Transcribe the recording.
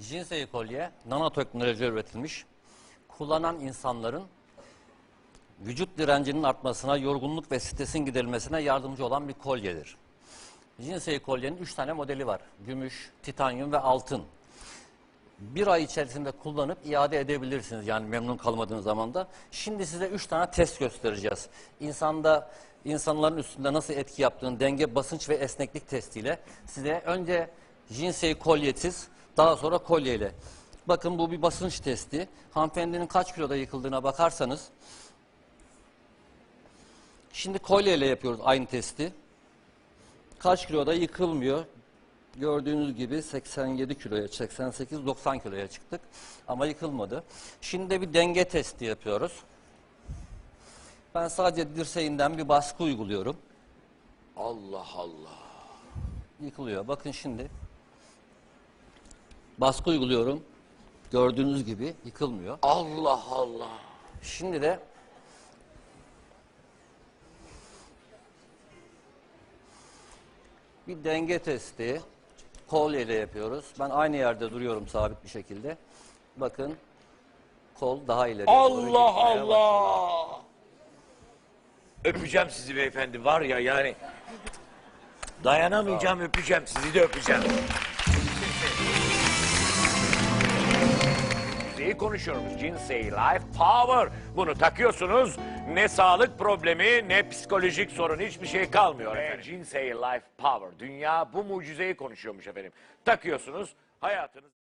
Jinsei kolye nanoteknoloji üretilmiş. Kullanan insanların vücut direncinin artmasına, yorgunluk ve stresin giderilmesine yardımcı olan bir kolyedir. Jinsei kolyenin 3 tane modeli var. Gümüş, titanyum ve altın. Bir ay içerisinde kullanıp iade edebilirsiniz yani memnun kalmadığınız zaman da. Şimdi size 3 tane test göstereceğiz. İnsanda insanların üstünde nasıl etki yaptığını denge, basınç ve esneklik testiyle size önce Jinsei kolyesiz daha sonra kolyeyle. Bakın bu bir basınç testi. Hanımefendinin kaç kiloda yıkıldığına bakarsanız Şimdi kolyeyle yapıyoruz aynı testi. Kaç kiloda yıkılmıyor. Gördüğünüz gibi 87 kiloya, 88-90 kiloya çıktık. Ama yıkılmadı. Şimdi de bir denge testi yapıyoruz. Ben sadece dirseğinden bir baskı uyguluyorum. Allah Allah. Yıkılıyor. Bakın şimdi. Baskı uyguluyorum. Gördüğünüz gibi yıkılmıyor. Allah Allah. Şimdi de bir denge testi kolyeyle yapıyoruz. Ben aynı yerde duruyorum sabit bir şekilde. Bakın kol daha ileri. Allah gitmeye başladı. Allah. Öpeceğim sizi beyefendi var ya yani. Dayanamayacağım öpeceğim sizi de öpeceğim. Konuşuyoruz. Jinsei Life Power. Bunu takıyorsunuz. Ne sağlık problemi ne psikolojik sorun hiçbir şey kalmıyor efendim. Jinsei Life Power. Dünya bu mucizeyi konuşuyormuş efendim. Takıyorsunuz hayatınız...